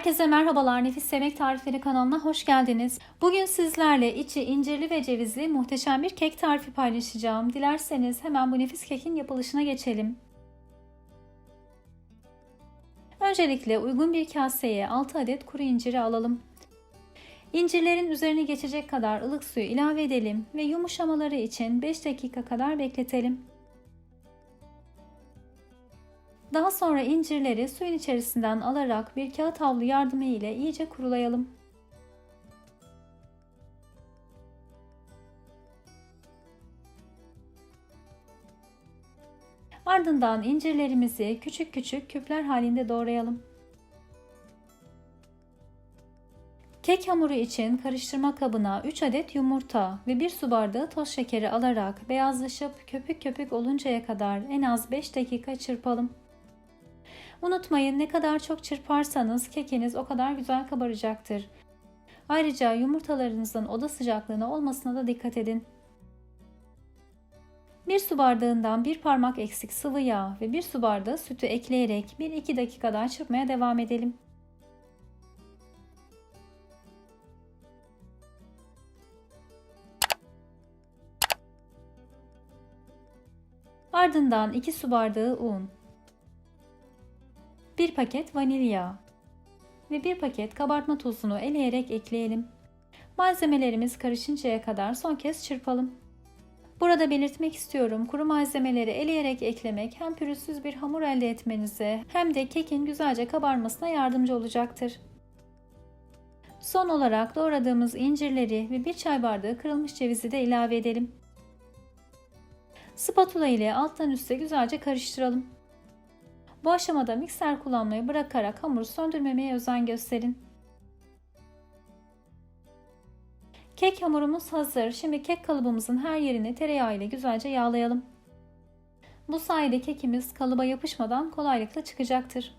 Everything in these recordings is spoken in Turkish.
Herkese merhabalar. Nefis Yemek Tarifleri kanalına hoş geldiniz. Bugün sizlerle içi incirli ve cevizli muhteşem bir kek tarifi paylaşacağım. Dilerseniz hemen bu nefis kekin yapılışına geçelim. Öncelikle uygun bir kaseye 6 adet kuru inciri alalım. İncirlerin üzerine geçecek kadar ılık suyu ilave edelim ve yumuşamaları için 5 dakika kadar bekletelim. Daha sonra incirleri suyun içerisinden alarak bir kağıt havlu yardımı ile iyice kurulayalım. Ardından incirlerimizi küçük küçük küpler halinde doğrayalım. Kek hamuru için karıştırma kabına 3 adet yumurta ve 1 su bardağı toz şekeri alarak beyazlaşıp köpük köpük oluncaya kadar en az 5 dakika çırpalım. Unutmayın ne kadar çok çırparsanız kekiniz o kadar güzel kabaracaktır. Ayrıca yumurtalarınızın oda sıcaklığına olmasına da dikkat edin. Bir su bardağından bir parmak eksik sıvı yağ ve bir su bardağı sütü ekleyerek 1-2 dakika çırpmaya devam edelim. Ardından 2 su bardağı un, 1 paket vanilya ve 1 paket kabartma tozunu eleyerek ekleyelim. Malzemelerimiz karışıncaya kadar son kez çırpalım. Burada belirtmek istiyorum kuru malzemeleri eleyerek eklemek hem pürüzsüz bir hamur elde etmenize hem de kekin güzelce kabarmasına yardımcı olacaktır. Son olarak doğradığımız incirleri ve 1 çay bardağı kırılmış cevizi de ilave edelim. Spatula ile alttan üste güzelce karıştıralım. Bu aşamada mikser kullanmayı bırakarak hamuru söndürmemeye özen gösterin. Kek hamurumuz hazır. Şimdi kek kalıbımızın her yerini tereyağı ile güzelce yağlayalım. Bu sayede kekimiz kalıba yapışmadan kolaylıkla çıkacaktır.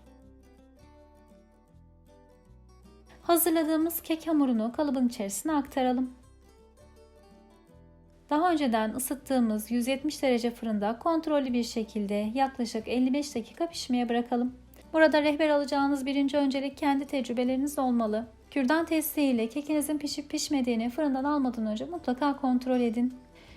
Hazırladığımız kek hamurunu kalıbın içerisine aktaralım. Daha önceden ısıttığımız 170 derece fırında kontrollü bir şekilde yaklaşık 55 dakika pişmeye bırakalım. Burada rehber alacağınız birinci öncelik kendi tecrübeleriniz olmalı. Kürdan testiyle kekinizin pişip pişmediğini fırından almadan önce mutlaka kontrol edin.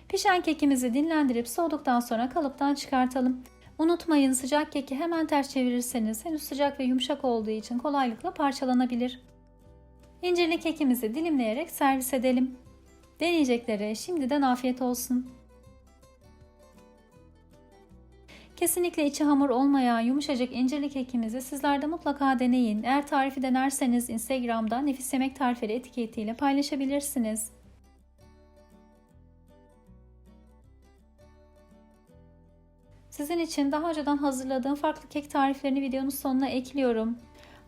Pişen kekimizi dinlendirip soğuduktan sonra kalıptan çıkartalım. Unutmayın sıcak keki hemen ters çevirirseniz henüz sıcak ve yumuşak olduğu için kolaylıkla parçalanabilir. İncirli kekimizi dilimleyerek servis edelim. Deneyeceklere şimdiden afiyet olsun. Kesinlikle içi hamur olmayan yumuşacık incirli kekimizi sizler de mutlaka deneyin. Eğer tarifi denerseniz Instagram'da Nefis Yemek Tarifleri etiketiyle paylaşabilirsiniz. Sizin için daha önceden hazırladığım farklı kek tariflerini videonun sonuna ekliyorum.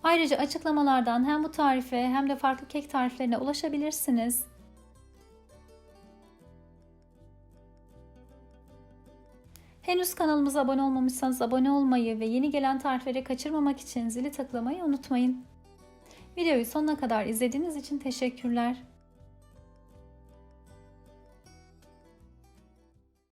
Ayrıca açıklamalardan hem bu tarife hem de farklı kek tariflerine ulaşabilirsiniz. Henüz kanalımıza abone olmamışsanız abone olmayı ve yeni gelen tarifleri kaçırmamak için zili tıklamayı unutmayın. Videoyu sonuna kadar izlediğiniz için teşekkürler.